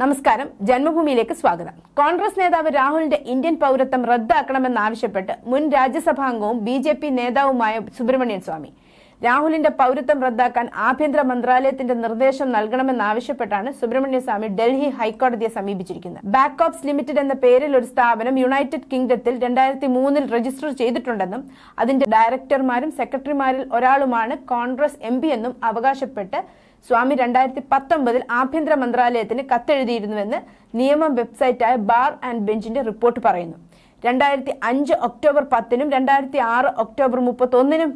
നമസ്കാരം. ജന്മഭൂമിയിലേക്ക് സ്വാഗതം. കോൺഗ്രസ് നേതാവ് രാഹുലിന്റെ ഇന്ത്യൻ പൗരത്വം റദ്ദാക്കണമെന്നാവശ്യപ്പെട്ട് മുൻ രാജ്യസഭാംഗവും ബി നേതാവുമായ സുബ്രഹ്മണ്യൻ സ്വാമി. രാഹുലിന്റെ പൗരത്വം റദ്ദാക്കാൻ ആഭ്യന്തര മന്ത്രാലയത്തിന്റെ നിർദ്ദേശം നൽകണമെന്നാവശ്യപ്പെട്ടാണ് സുബ്രഹ്മണ്യ സ്വാമി ഡൽഹി ഹൈക്കോടതിയെ സമീപിച്ചിരിക്കുന്നത്. ബാക്കോപ്സ് ലിമിറ്റഡ് എന്ന പേരിൽ ഒരു സ്ഥാപനം യുണൈറ്റഡ് കിങ്ഡത്തിൽ രണ്ടായിരത്തി മൂന്നിൽ രജിസ്റ്റർ ചെയ്തിട്ടുണ്ടെന്നും അതിന്റെ ഡയറക്ടർമാരും സെക്രട്ടറിമാരിൽ ഒരാളുമാണ് കോൺഗ്രസ് എം എന്നും അവകാശപ്പെട്ട് സ്വാമി രണ്ടായിരത്തി പത്തൊമ്പതിൽ ആഭ്യന്തര മന്ത്രാലയത്തിന് കത്തെഴുതിയിരുന്നുവെന്ന് നിയമം വെബ്സൈറ്റായ ബാർ ആൻഡ് ബെഞ്ചിന്റെ റിപ്പോർട്ട് പറയുന്നു. രണ്ടായിരത്തി അഞ്ച് ഒക്ടോബർ പത്തിനും രണ്ടായിരത്തി ആറ് ഒക്ടോബർ മുപ്പത്തൊന്നിനും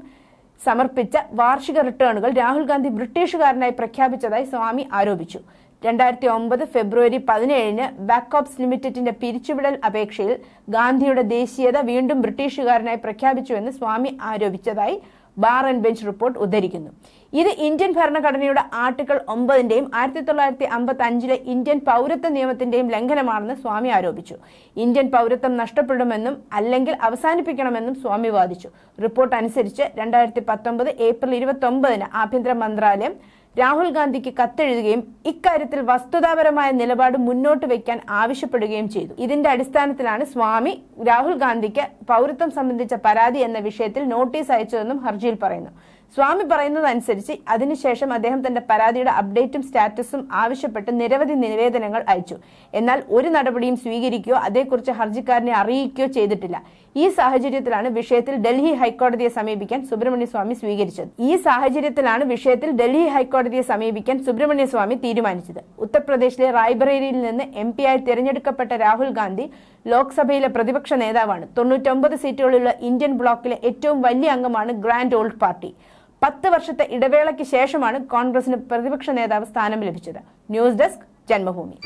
സമർപ്പിച്ച വാർഷിക റിട്ടേണുകൾ രാഹുൽ ഗാന്ധി ബ്രിട്ടീഷുകാരനായി പ്രഖ്യാപിച്ചതായി സ്വാമി ആരോപിച്ചു. രണ്ടായിരത്തി ഒമ്പത് ഫെബ്രുവരി പതിനേഴിന് ബാക്കോപ്സ് ലിമിറ്റഡിന്റെ പിരിച്ചുവിടൽ അപേക്ഷയിൽ ഗാന്ധിയുടെ ദേശീയത വീണ്ടും ബ്രിട്ടീഷുകാരനായി പ്രഖ്യാപിച്ചുവെന്ന് സ്വാമി ആരോപിച്ചതായി ബാർ ആൻഡ് ബെഞ്ച് റിപ്പോർട്ട് ഉദ്ധരിക്കുന്നു. ഇത് ഇന്ത്യൻ ഭരണഘടനയുടെ ആർട്ടിക്കിൾ ഒമ്പതിന്റെയും ആയിരത്തി തൊള്ളായിരത്തി അമ്പത്തി അഞ്ചിലെ ഇന്ത്യൻ പൗരത്വ നിയമത്തിന്റെയും ലംഘനമാണെന്ന് സ്വാമി ആരോപിച്ചു. ഇന്ത്യൻ പൗരത്വം നഷ്ടപ്പെടുമെന്നും അല്ലെങ്കിൽ അവസാനിപ്പിക്കണമെന്നും സ്വാമി വാദിച്ചു. റിപ്പോർട്ട് അനുസരിച്ച് രണ്ടായിരത്തി പത്തൊമ്പത് ഏപ്രിൽ ഇരുപത്തി ഒമ്പതിന് ആഭ്യന്തര മന്ത്രാലയം രാഹുൽ ഗാന്ധിക്ക് കത്തെഴുതുകയും ഇക്കാര്യത്തിൽ വസ്തുതാപരമായ നിലപാട് മുന്നോട്ട് വയ്ക്കാൻ ആവശ്യപ്പെടുകയും ചെയ്തു. ഇതിന്റെ അടിസ്ഥാനത്തിലാണ് സ്വാമി രാഹുൽ ഗാന്ധിക്ക് പൗരത്വം സംബന്ധിച്ച പരാതി എന്ന വിഷയത്തിൽ നോട്ടീസ് അയച്ചതെന്നും ഹർജിയിൽ പറയുന്നു. സ്വാമി പറയുന്നതനുസരിച്ച് അതിനുശേഷം അദ്ദേഹം തന്റെ പരാതിയുടെ അപ്ഡേറ്റും സ്റ്റാറ്റസും ആവശ്യപ്പെട്ട് നിരവധി നിവേദനങ്ങൾ അയച്ചു. എന്നാൽ ഒരു നടപടിയും സ്വീകരിക്കുകയോ അതേക്കുറിച്ച് ഹർജിക്കാരനെ അറിയിക്കുകയോ ചെയ്തിട്ടില്ല. ഈ സാഹചര്യത്തിലാണ് വിഷയത്തിൽ ഡൽഹി ഹൈക്കോടതിയെ സമീപിക്കാൻ സുബ്രഹ്മണ്യ സ്വാമി സ്വീകരിച്ചത്. ഈ സാഹചര്യത്തിലാണ് വിഷയത്തിൽ ഡൽഹി ഹൈക്കോടതിയെ സമീപിക്കാൻ സുബ്രഹ്മണ്യ സ്വാമി തീരുമാനിച്ചത്. ഉത്തർപ്രദേശിലെ റായ്ബറേലിയിൽ നിന്ന് എം ആയി തിരഞ്ഞെടുക്കപ്പെട്ട രാഹുൽ ഗാന്ധി ലോക്സഭയിലെ പ്രതിപക്ഷ നേതാവാണ്. തൊണ്ണൂറ്റൊമ്പത് സീറ്റുകളുള്ള ഇന്ത്യൻ ബ്ലോക്കിലെ ഏറ്റവും വലിയ അംഗമാണ് ഗ്രാൻഡ് ഓൾഡ് പാർട്ടി. പത്ത് വർഷത്തെ ഇടവേളയ്ക്ക് ശേഷമാണ് കോൺഗ്രസിന് പ്രതിപക്ഷ നേതാവ് സ്ഥാനം ലഭിച്ചത്. News desk Janmabhumi.